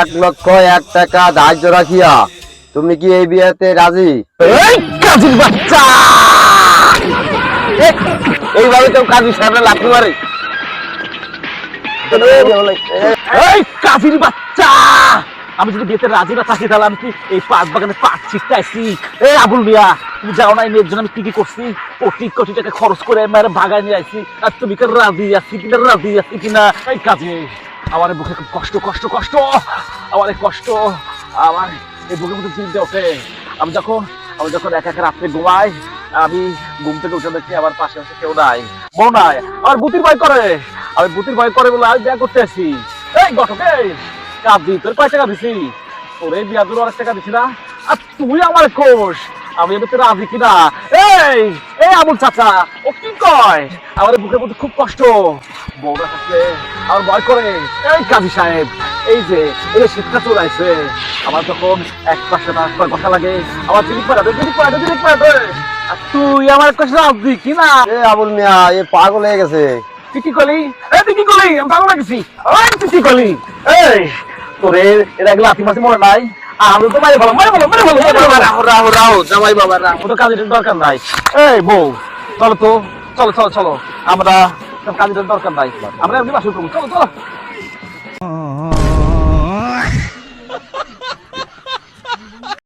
এক লক্ষ এক টাকা ধার্য রাখিয়া তুমি কি এই বিয়েতে রাজি? এই বাচ্চা! এইভাবে কেউ কাজী সাহেবরা লাথি মারে। এই কাজীর বাচ্চা! আমি যদি বিয়েতে রাজি না থাকি তাহলে আমি কি এই পাঁচ বাগানে পাঁচ পাট ছিটকাইছি এই আবুল মিয়া! তুমি যাও না মেয়ের জন্য আমি কি কি করছি? কোটি কোটি টাকা খরচ করে মেয়ের ভাগায় নিয়ে আইছি। আর তুমি কি রাজি আছি কিনা, রাজি আছি কিনা? এই কাজে, আমার বুকে কষ্ট কষ্ট কষ্ট, আমার কষ্ট, আমার এই বুকের মধ্যে চিনতে ওঠে। আমি যখন আমি যখন একা একা রাত্রে ঘুমাই, আমি ঘুম থেকে উঠে দেখি আমার পাশে পাশে কেউ নাই বউ নাই। আমার বুতির ভয় করে, আমি বুতির ভয় করে বলে আমি বিয়া করতে আসি। এই গঠক এই কাঁদি, তোর কয় টাকা দিছি? তোর এই বিয়া দুটো অনেক টাকা দিছি না? আর তুই আমার কোষ আমি তোর রাজি কিনা? এই এই আমুল চাচা ও কি কয়? আমার বুকের মধ্যে খুব কষ্ট। বউরা থাকলে আমার ভয় করে। এই কাজী সাহেব এই যে এই শীতটা চলে আসছে। আমার তখন এক পাশে না কয় কথা লাগে। আমার জিনিস পাঠাবে জিনিস পাঠাবে জিনিস পাঠাবে আর তুই আমার কাছে রাজি কিনা? এ আবুল মিয়া এ পাগল হয়ে গেছে। তুই কি করলি? এই তুই কি করলি? আমি পাগল লাগছি ওই তুই কি করলি? এই তোরে এর আগে লাথি মাসি মরে নাই? আমি তোমারে বলো মারে বলো মারে বলো রাহো রাহো রাহো জামাই বাবা রাহো। তো কাজের দরকার নাই। এই বউ চলো তো চলো চলো চলো। আমরা কাজের দরকার নাই।